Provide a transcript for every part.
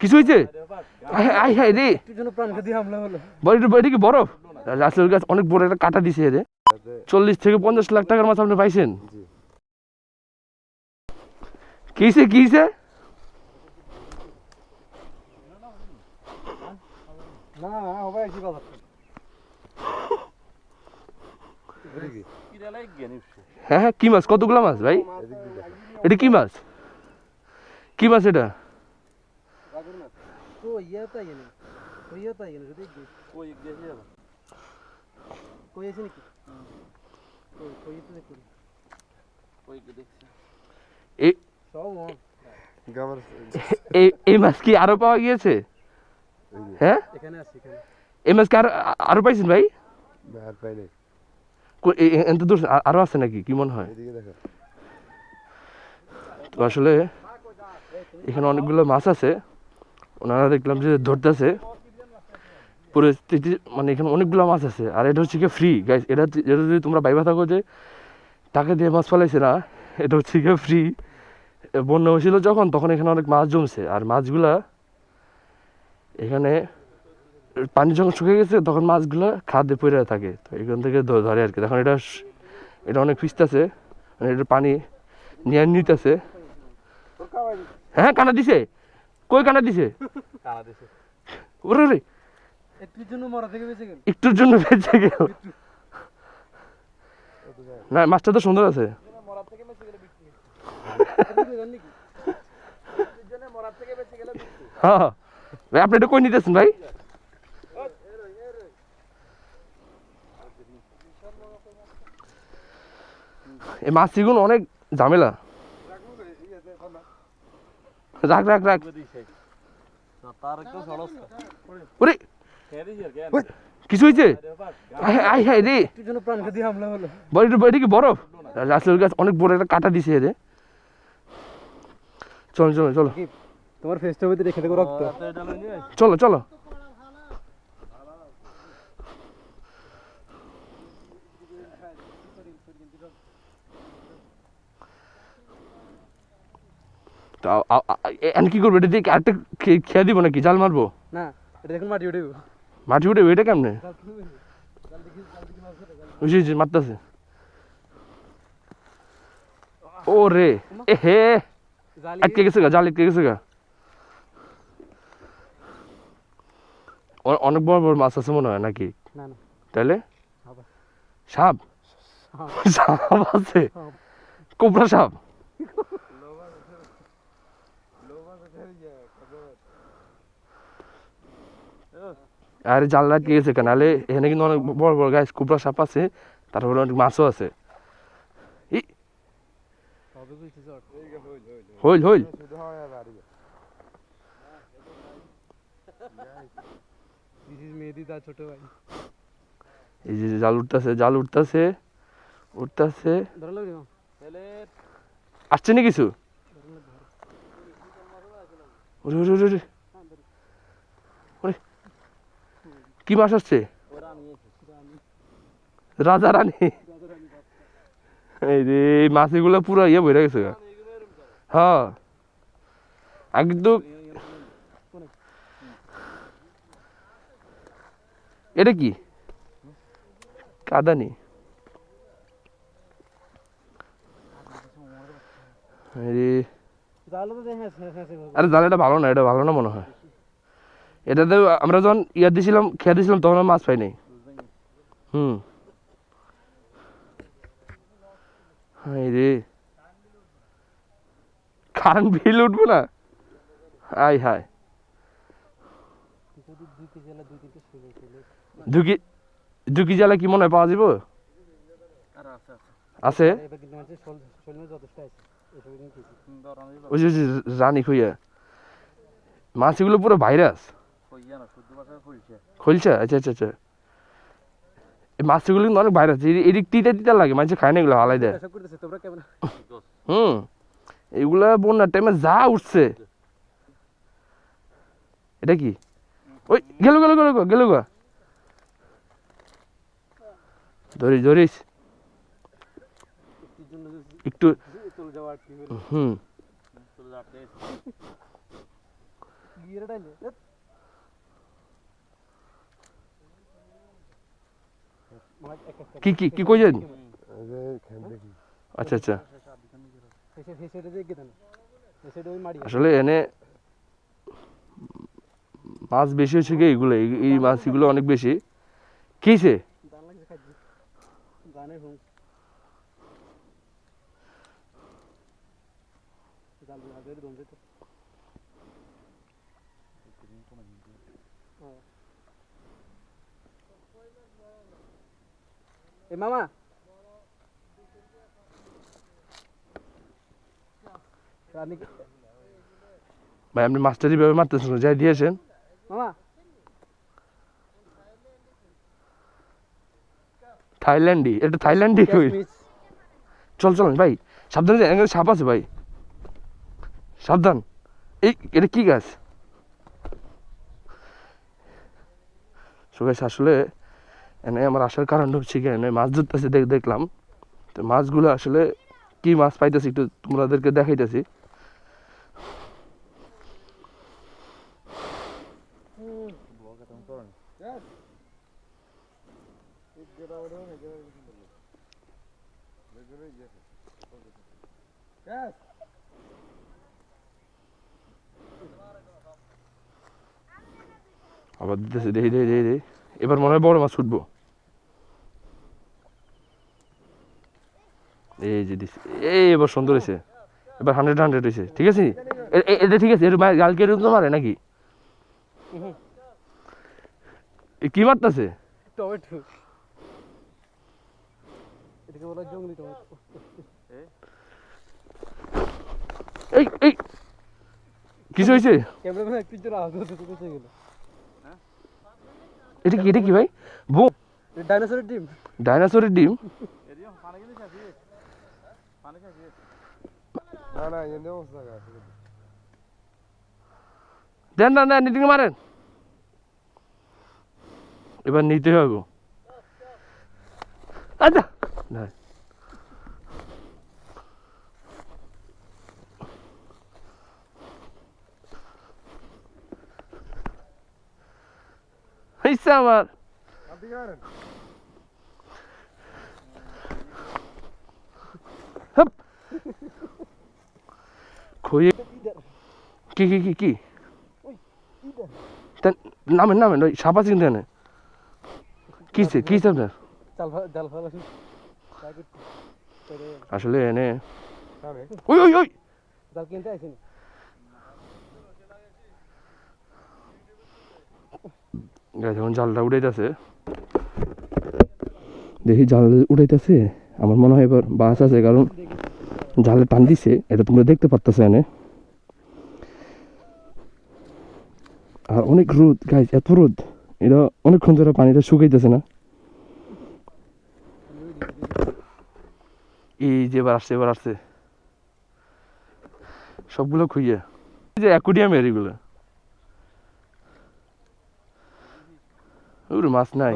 কিছু হয়েছে? আয় হায় রে। হলো। বড় কি বরফ? রাসেল গাছ অনেক বড় একটা কাটা দিছে রে। চল্লিশ থেকে পঞ্চাশ লাখ টাকার মাছ আপনি পাইছেন? কিসে কিসে হ্যাঁ হ্যাঁ কি মাছ? কতগুলো মাছ ভাই? এটা কি মাছ? কি মাছ এটা? তো তাই গেল তো তাই গেল যদি কই গেছে যাবা কই আছে নাকি কই কই তো দেখুন এই সব এই এই মাছ কি আরও পাওয়া গিয়েছে হ্যাঁ এখানে আছে এখানে এই মাছ কি আরও আরও পাইছেন ভাই আর পাই নাই এত দূর আরও আছে নাকি কি মনে হয় তো আসলে এখানে অনেকগুলো মাছ আছে ওনারা দেখলাম যে ধরতেছে। পরিস্থিতি মানে এখানে অনেকগুলো মাছ আছে। আর এটা হচ্ছে কি ফ্রি গাইস এটা এটা যদি তোমরা বাইবা থাকো যে টাকা দিয়ে মাছ ফলাইছে না, এটা হচ্ছে গিয়ে ফ্রি বন্যা হয়েছিল যখন, তখন এখানে অনেক মাছ জমছে। আর মাছগুলা এখানে পানি যখন শুকিয়ে গেছে, তখন মাছগুলো খাদ্যে পড়ে থাকে। তো এখান থেকে ধরে আর কি। তখন এটা এটা অনেক ফিসতেছে মানে এটা পানি নিয়ে নিতেছে। হ্যাঁ কানা দিছে? কই কানা দিছে? কানা দেশে ওরে রে। একটু জন্য মরা থেকে বেঁচে গেল। একটুর জন্য বেঁচে গেল। না মাছটা তো সুন্দর আছে। মরা থেকে বেঁচে গেল বিক্রি নাকি জন্য মরা থেকে বেঁচে গেল হ্যাঁ হ্যাঁ। ভাই আপনি এটা কই নিতেছেন ভাই? এই মাছ সিগুন অনেক ঝামেলা। রাখ রাখ রাখ। কিছু হয়েছে? আই আয় রে একটু জন্য প্রাণঘাতী হামলা হলো বড় এটা এটা কি বরফ? রাসেল গাছ অনেক বড় একটা কাটা দিছে রে। চলো চলো চলো। তোমার ফেসটা ভিতরে রেখে দেবো রক্ত। চলো চলো। তো আ- আ- আ- এ- এখন কি করব? এটা দিয়ে আরেকটা খেয়ে দিব নাকি? জাল মারবো? না এটা দেখুন মাটি উঠে মাটি উঠে এটা কেমনে? বুঝছি, মারতাছে। ও রে এ হে। আটকে গেছে গা জাল আটকে গেছে গা। অনেক বড় বড় মাছ আছে মনে হয় নাকি? তাহলে? সাপ সাপ? আছে। কোবরা সাপ? আরে জাল আটকে গেছে কেন? নাহলে এখানে কিন্তু অনেক বড় বড় গাছ কোবরা সাপ আছে, তারপরে অনেক মাছও আছে। হইল হইল। এই যে জাল উঠতেছে জাল উঠতেছে উঠতেছে। আসছে না কিছু ওরে ওরে ওরে ওরে। ওরে কি মাছ আসছে? রাজা রানী এই রে মাছগুলো পুরো ইয়ে বেড়ে গেছে। হ্যাঁ। তো এটা কি? কাদানি। আরে জালো তো দেখে আছে আছে আরে জাল এটা ভালো না এটা ভালো না মনে হয়। এটাতে আমরা যখন ইয়া দিছিলাম, খেয়ে দিছিলাম, তখন মাছ পাই নাই হুম। হাই রে। কারেন্ট বিল উঠবো না? আই করলে ঢুকি ঢুকি জ্বালা কি মনে হয় পাওয়া যাব আছে। ওই যে রানী খুইয়া মাছ এগুলো পুরো ভাইরাস। খুলছে? আচ্ছা আচ্ছা আচ্ছা। এই মাছগুলো কিন্তু অনেক ভাইরাস এদিক তিতা তিতা লাগে মানুষ খায় না এগুলো হালাই দেয়। হুম। এগুলা বন্যার টাইমে যা উঠছে। এটা কি? ওই গেল গেল গেল গেল গা। ধরিস ধরিস। একটু হুম চলে যাওয়া গিয়ে ডাইলে ধ্যাৎ। মানে এক একটা কি কি কি কইছেন? আচ্ছা আচ্ছা। আসলে এনে মাছ বেশি হচ্ছে কি এগুলো এই- এই মাছ এগুলো অনেক বেশি। কিছে দান লাগছে খাইছি গানের হুম জাল দিয়ে হাজারে দম দিতে এ মামা ভাই আপনি মাছটা যেভাবে মারতেছেন? যাই দিয়েছেন। মামা থাইল্যান্ডই এটা থাইল্যান্ডই কই? চল চল ভাই সাবধানে যান এখানে সাপ আছে ভাই। সাবধান। এই এটা কি গাছ? সুগাইস আসলে এনে আমার আসার কারণটা হচ্ছে কি এনে মাছ ধরতেছে, দেখ, দেখলাম। তো মাছগুলো আসলে কি মাছ পাইতেছি একটু তোমাদেরকে দেখাইতেছি। আবার দিতেছে দেখি দেখি দেখি এবার মনে হয় বড় মাছ উঠবো। এই যে দিছে এই এবার সুন্দর হয়েছে এবার হান্ড্রেড হান্ড্রেড হয়েছে ঠিক আছে? এটা ঠিক আছে গালকে এরকম তো মারে নাকি? কি মারতেছে? টমেটো। এটাকে বলা জঙ্গলি টমেটো। এই এই কিছু হয়েছে ক্যামেরাম্যান একটু জোর আওয়াজ হচ্ছে তো গেল। এটা কি এটা কি ভাই? বো ডাইনোসরের ডিম। ডাইনোসরের ডিম না না এনে অবস্থা গাছ দেন না দেন এদিকে মারেন। এবার নিতে হবে আচ্ছা। না। আপনি করেন খুঁয়ে কি কি কি কি তা- নামেন নামেন ওই সাপ আছে কিন্তু এখানে কিছে কিছে আপনার চাল ফা- জাল ফেলা আসলে এনে কামে ওই ওই ওই জাল কিনতে আসেনি গাছ যখন জালটা উঠাইতেছে দেখি জাল উঠাইতেছে আমার মনে হয় এবার বাস আছে কারণ জালে টান দিছে এটা তোমরা দেখতে পারতেছো এনে। আর অনেক রোদ গাছ এত রোদ এটা অনেকক্ষণ ধরে পানিটা শুকাইতেছে না। এই যে এবার আসছে এবার আসছে। সবগুলো খুইয়ে। এই যে অ্যাকুডিয়ামের এগুলো। ওর মাছ নাই।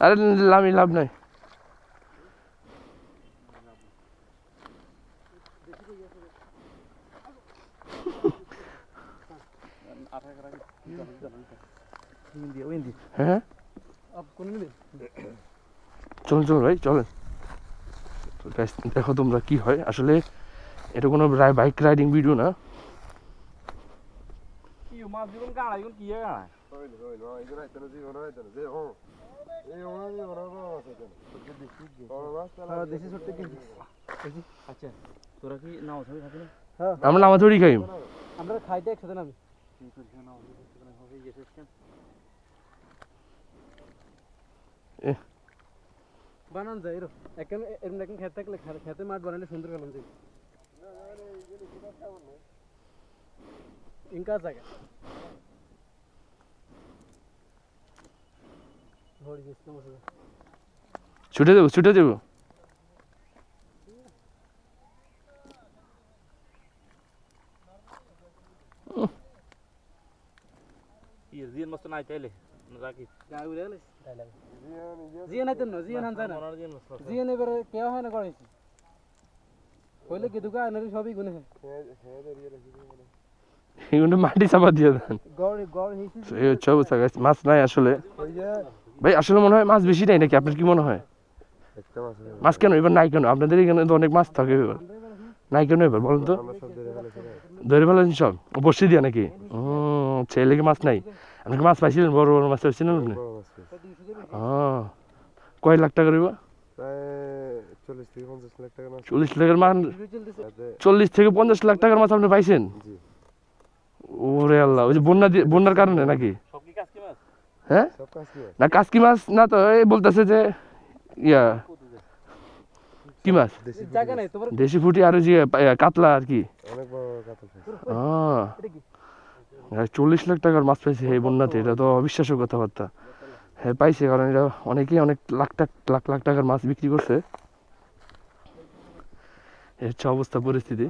আমি আরে লামি লাভ নাই হিন্দি ও হিন্দি হ্যাঁ আপ কোন চলুন চলুন ভাই চলেন তো দেখো তোমরা কি হয় আসলে এটা কোনো বাইক রাইডিং ভিডিও না কি মাছ দিবেন কাঁড়া এখন কি কাঁড়া আচ্ছা তোরা কি নাও ছবি খাবি না? হ্যাঁ। আমরা নামা থরি খাই আমরা খাইতে একসাথে নামি। হয়ে বানান যায় এরো। এখন এরকম এখন খেতে থাকলে খেতে মাঠ বানালে সুন্দর গেলাম যে। ইনকা জায়গা ধরি দিস না মশলা ছুটে দেবো ছুটে দেবো মস্ত নাই তাইলে রাখি। জিয়ান নাই তো না কেউ হয় না করেছি কইলে কি দুকা আনারি সবই গুনে এগুলো মাটি চাপা দিয়ে দেন। গড়। মাছ নাই আসলে। ভাই আসলে মনে হয় মাছ বেশি নাই নাকি? আপনার কি মনে হয়? মাছ কেন? এবার নাই কেন? আপনাদের এখানে তো অনেক মাছ থাকে। এবার নাই কেন এবার বলুন তো? ধরে ফেলেন সব? বসে দিয়া নাকি? হুম ছেলেকে মাছ নাই। আপনাকে মাছ পাইছিলেন? বড় বড় মাছ পাইছিলেন আপনি? ও কয় লাখ টাকা রইব চল্লিশ থেকে পঞ্চাশ লাখ চল্লিশ লাখের মাছ? চল্লিশ থেকে পঞ্চাশ লাখ টাকার মাছ আপনি পাইছেন? ওরে আল্লাহ ওই যে বন্যা দিয়ে বন্যার কারণে নাকি? কি কি হ্যাঁ? না, কাসকি মাছ না তো, এই বলতেছে যে, ইয়া। কি মাছ? দেশি ফুটি আর যে কাতলা আর কি। চল্লিশ লাখ টাকার মাছ পাইছে এই বন্যাতে, এটা তো অবিশ্বাস্য কথাবার্তা। হ্যাঁ পাইছে, কারণ এটা অনেকেই অনেক লাখ টাক, লাখ লাখ টাকার মাছ বিক্রি করছে। এর হচ্ছে অবস্থা, পরিস্থিতি।